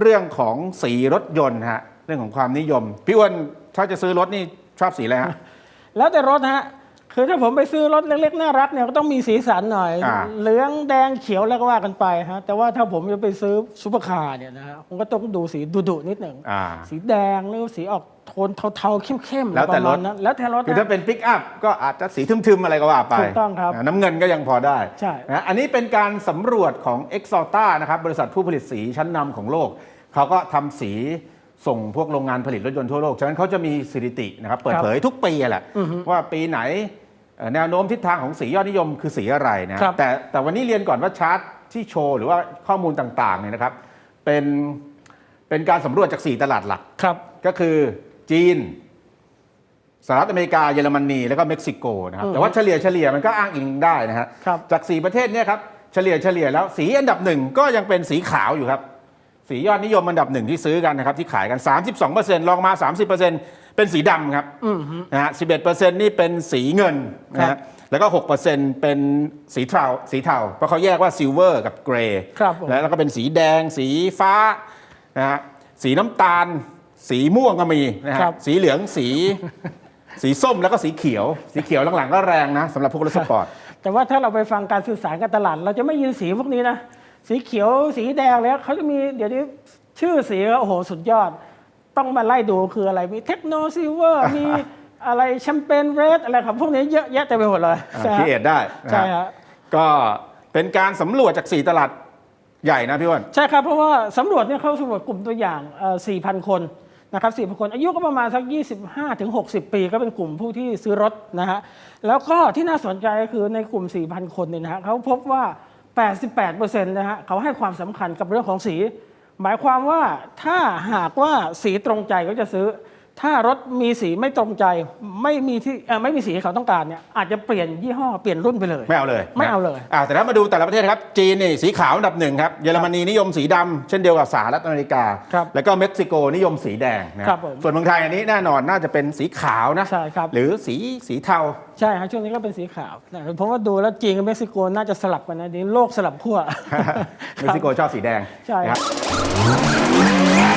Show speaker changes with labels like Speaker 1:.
Speaker 1: เรื่องของสีรถยนต์ฮะเรื่องของความนิยม พี่อ้วนถ้าจะซื้อรถนี่ชอบสีอะไรฮะ
Speaker 2: แล้วแต่รถฮะ คือถ้าผมไปซื้อรถเล็กๆน่ารักเนี่ยก็ต้องมีสีสันหน่อย
Speaker 1: อ่า
Speaker 2: เหลืองแดงเขียวแล้วก็ว่ากันไปฮะ แต่ว่าถ้าผมจะไปซื้อซุปเปอร์คาร์เนี่ยนะฮะผมก็ต้องดูสีดุๆนิดหนึ่ง
Speaker 1: อ่า
Speaker 2: สีแดงหรือสีออก โทนเทาๆเข้มๆ
Speaker 1: แล้วแต่
Speaker 2: ประมาณ
Speaker 1: รถ
Speaker 2: นั้นแล้วแต่รถ
Speaker 1: คือถ้า
Speaker 2: ฮะ
Speaker 1: เป็นปิกอัพก็อาจจะสีทึมๆอะไรก็ว่าไป
Speaker 2: ถูกต้องครับ
Speaker 1: น้ำเงินก็ยังพอได้
Speaker 2: ใช่
Speaker 1: นะอันนี้เป็นการสำรวจของ e x a l t a นะครับบริษัทผู้ผลิตสีชั้นนำของโลก เขาก็ทำสีส่งพวกโรงงานผลิตรถยนต์ทั่วโลก ฉะนั้นเขาจะมีสถิตินะครับเปิดเผยทุกปีแหละว่าปีไหนเอ่อแนวโน้มทิศทางของสียอดนิยมคือสีอะไรนะครับ แต่แต่วันนี้เรียนก่อนว่าชาร์ตที่โชว์หรือว่าข้อมูลต่างๆเนี่ยนะครับเป็นเป็นการสำรวจจาก 4 ตลาดหลัก
Speaker 2: ครับ
Speaker 1: ก็คือ จีนสหรัฐอเมริกาเยอรมนีแล้วก็เม็กซิโกนะครับแต่ว่าเฉลี่ยเฉลี่ยมันก็อ้างอิงได้นะฮะ
Speaker 2: ครับ
Speaker 1: จาก 4 ประเทศเนี่ยครับเฉลี่ยเฉลี่ยแล้วสีอันดับหนึ่งก็ยังเป็นสีขาวอยู่ครับสียอดนิยมอันดับหนึ่งที่ซื้อกันนะครับที่ขายกัน 32%ลองมา 30%เป็นสีดำครับนะฮะ11%นี่เป็นสีเงินนะ
Speaker 2: ครั
Speaker 1: ฮะ
Speaker 2: บ
Speaker 1: แล้วก็ 6%เป็นสีเทาสีเทาเพราะเขาแยกว่าซิลเวอร์กับเกรย์
Speaker 2: ครับผม
Speaker 1: แล้วก็เป็นสีแดง สีฟ้านะฮะสีน้ำตาล สีม่วงก็มีนะฮะ
Speaker 2: ครับ
Speaker 1: สีเหลืองสี สีส้มแล้วก็สีเขียว สีเขียวหลังๆก็แรงนะสำหรับพวกรถสปอร์ต
Speaker 2: แต่ว่าถ้าเราไปฟังการสื่อสารการตลาด เราจะไม่ยินสีพวกนี้นะ สีเขียวสีแดงแล้วเขาจะมีเดี๋ยวนี้ชื่อสีก็โอ้โหสุดยอด ต้องมาไล่ดูคืออะไรมีเทคโนซิลเวอร์ มีอะไรแชมเปญเรดอะไรครับพวกนี้เยอะแยะเต็มไปหมดเลย
Speaker 1: พีเอทได้นะ
Speaker 2: ใช่
Speaker 1: ฮะ
Speaker 2: ฮะ
Speaker 1: ก็เป็นการสำรวจจาก 4 ตลาดใหญ่นะพี่อ้วน
Speaker 2: ใช่ครับ เพราะว่าสำรวจเนี่ยเขาสำรวจกลุ่มตัวอย่างเอ่อ4,000 คน นะครับ4,000คนอายุก็ประมาณสัก 25ถึง60 ปีก็เป็นกลุ่มผู้ที่ซื้อรถนะฮะแล้วก็ที่น่าสนใจก็คือในกลุ่ม 4,000 คนเนี่ยนะฮะเขาพบว่า 88%นะฮะเขาให้ความสำคัญกับเรื่องของสี หมายความว่าถ้าหากว่าสีตรงใจก็จะซื้อ ถ้ารถมีสีไม่ตรงใจไม่มีที่เอ่อไม่มีสีที่เขาต้องการเนี่ยอาจจะเปลี่ยนยี่ห้อเปลี่ยนรุ่นไปเลย
Speaker 1: ไม่เอาเลย
Speaker 2: ไม่เอาเลย
Speaker 1: อ่าแต่ถ้ามาดูแต่ละประเทศครับจีนนี่สีขาวอันดับหนึ่งครับเยอรมนีนิยมสีดำเช่นเดียวกับสหรัฐอเมริกา
Speaker 2: ครับ
Speaker 1: แล้วก็เม็กซิโกนิยมสีแดงนะครับ
Speaker 2: ผม
Speaker 1: ส่วนเมืองไทยอันนี้แน่นอนน่าจะเป็นสีขาวนะ
Speaker 2: ใช่ครับ
Speaker 1: หรือสีสีเทา
Speaker 2: ใช่ครับช่วงนี้ก็เป็นสีขาวนะผมว่าดูแล้วจีนกับเม็กซิโกน่าจะสลับกันนะเดี๋ยวโลกสลับขั้ว
Speaker 1: เม็กซิโกชอบสีแดง
Speaker 2: ใช่
Speaker 1: นะครับ